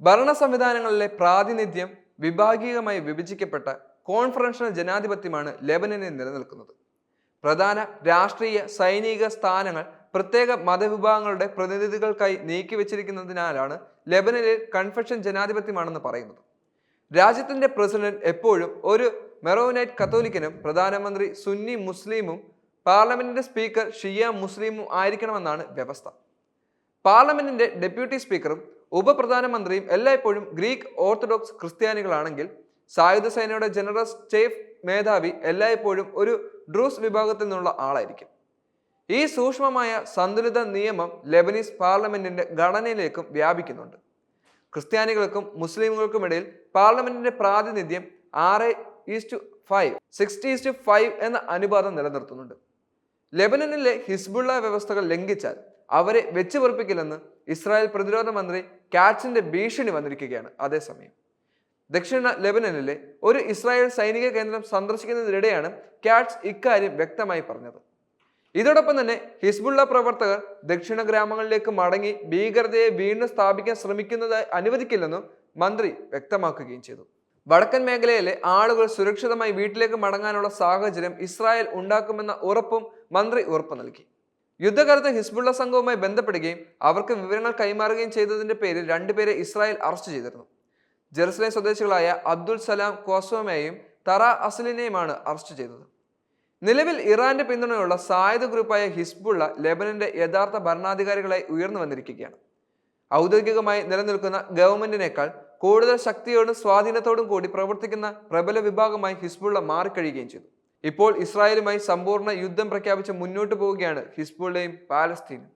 ഭരണ സംവിധാനങ്ങളിലെ പ്രാതിനിധ്യം വിഭാഗീയമായി വിഭജിക്കപ്പെട്ട കോൺഫറൻഷണൽ ജനാധിപത്യമാണ് ലെബനനിൽ നിലനിൽക്കുന്നത്. പ്രധാന രാഷ്ട്രീയ സൈനിക സ്ഥാനങ്ങൾ പ്രത്യേക മതവിഭാഗങ്ങളുടെ പ്രതിനിധികൾക്കായി നീക്കിവെച്ചിരിക്കുന്നതിനാലാണ് ലെബനനിൽ കൺഫെഷൻ ജനാധിപത്യമാണെന്ന് പറയുന്നത്. രാജ്യത്തിന്റെ പ്രസിഡന്റ് എപ്പോഴും ഒരു മെറോനൈറ്റ് കത്തോലിക്കനും പ്രധാനമന്ത്രി സുന്നി മുസ്ലിമും പാർലമെന്റിന്റെ സ്പീക്കർ ഷിയ മുസ്ലിമും ആയിരിക്കണമെന്നാണ് വ്യവസ്ഥ. പാർലമെന്റിന്റെ ഡെപ്യൂട്ടി സ്പീക്കറും ഉപപ്രധാനമന്ത്രിയും എല്ലായ്പ്പോഴും ഗ്രീക്ക് ഓർത്തഡോക്സ് ക്രിസ്ത്യാനികളാണെങ്കിൽ സായുധ സേനയുടെ ജനറൽ സ്റ്റേഫ് മേധാവി എല്ലായ്പ്പോഴും ഒരു ഡ്രൂസ് വിഭാഗത്തിൽ നിന്നുള്ള ആളായിരിക്കും. ഈ സൂക്ഷ്മമായ സന്തുലിത നിയമം ലെബനീസ് പാർലമെന്റിന്റെ ഘടനയിലേക്കും വ്യാപിക്കുന്നുണ്ട്. ക്രിസ്ത്യാനികൾക്കും മുസ്ലിമുകൾക്കും ഇടയിൽ പാർലമെന്റിന്റെ പ്രാതിനിധ്യം ആറ് is to five sixty is to five എന്ന അനുപാതം നിലനിർത്തുന്നുണ്ട്. ലെബനനിലെ ഹിസ്ബുള്ള വ്യവസ്ഥകൾ ലംഘിച്ചാൽ അവരെ വെച്ച് പൊറപ്പിക്കില്ലെന്ന് ഇസ്രായേൽ പ്രതിരോധ മന്ത്രി കാറ്റ്സിന്റെ ഭീഷണി വന്നിരിക്കുകയാണ് അതേസമയം ദക്ഷിണ ലെബനനിലെ ഒരു ഇസ്രായേൽ സൈനിക കേന്ദ്രം സന്ദർശിക്കുന്നതിനിടെയാണ് കാറ്റ്സ് ഇക്കാര്യം വ്യക്തമായി പറഞ്ഞത്. ഇതോടൊപ്പം തന്നെ ഹിസ്ബുള്ള പ്രവർത്തകർ ദക്ഷിണ ഗ്രാമങ്ങളിലേക്ക് മടങ്ങി ഭീകരതയെ വീണ്ടും സ്ഥാപിക്കാൻ ശ്രമിക്കുന്നതായി അനുവദിക്കില്ലെന്നും മന്ത്രി വ്യക്തമാക്കുകയും ചെയ്തു. വടക്കൻ മേഖലയിലെ ആളുകൾ സുരക്ഷിതമായി വീട്ടിലേക്ക് മടങ്ങാനുള്ള സാഹചര്യം ഇസ്രായേൽ ഉണ്ടാക്കുമെന്ന ഉറപ്പും മന്ത്രി ഉറപ്പു നൽകി. യുദ്ധകാലത്ത് ഹിസ്ബുള്ള സംഘവുമായി ബന്ധപ്പെടുകയും അവർക്ക് വിവരങ്ങൾ കൈമാറുകയും ചെയ്തതിന്റെ പേരിൽ രണ്ടുപേരെ ഇസ്രായേൽ അറസ്റ്റ് ചെയ്തിരുന്നു. ജെറുസലേം സ്വദേശികളായ അബ്ദുൽ സലാം കോസോമയെയും തറ അസലിനെയുമാണ് അറസ്റ്റ് ചെയ്തത്. നിലവിൽ ഇറാന്റെ പിന്തുണയുള്ള സായുധ ഗ്രൂപ്പായ ഹിസ്ബുള്ള ലെബനന്റെ യഥാർത്ഥ ഭരണാധികാരികളായി ഉയർന്നു വന്നിരിക്കുകയാണ്. ഔദ്യോഗികമായി നിലനിൽക്കുന്ന ഗവൺമെന്റിനേക്കാൾ കൂടുതൽ ശക്തിയോടും സ്വാധീനത്തോടും കൂടി പ്രവർത്തിക്കുന്ന പ്രബല വിഭാഗമായി ഹിസ്ബുള്ള മാറിക്കഴിയുകയും ചെയ്തു. ഇപ്പോൾ ഇസ്രായേലുമായി സമ്പൂർണ യുദ്ധം പ്രഖ്യാപിച്ച് മുന്നോട്ട് പോവുകയാണ് ഹിസ്ബുള്ളയും പാലസ്തീനും.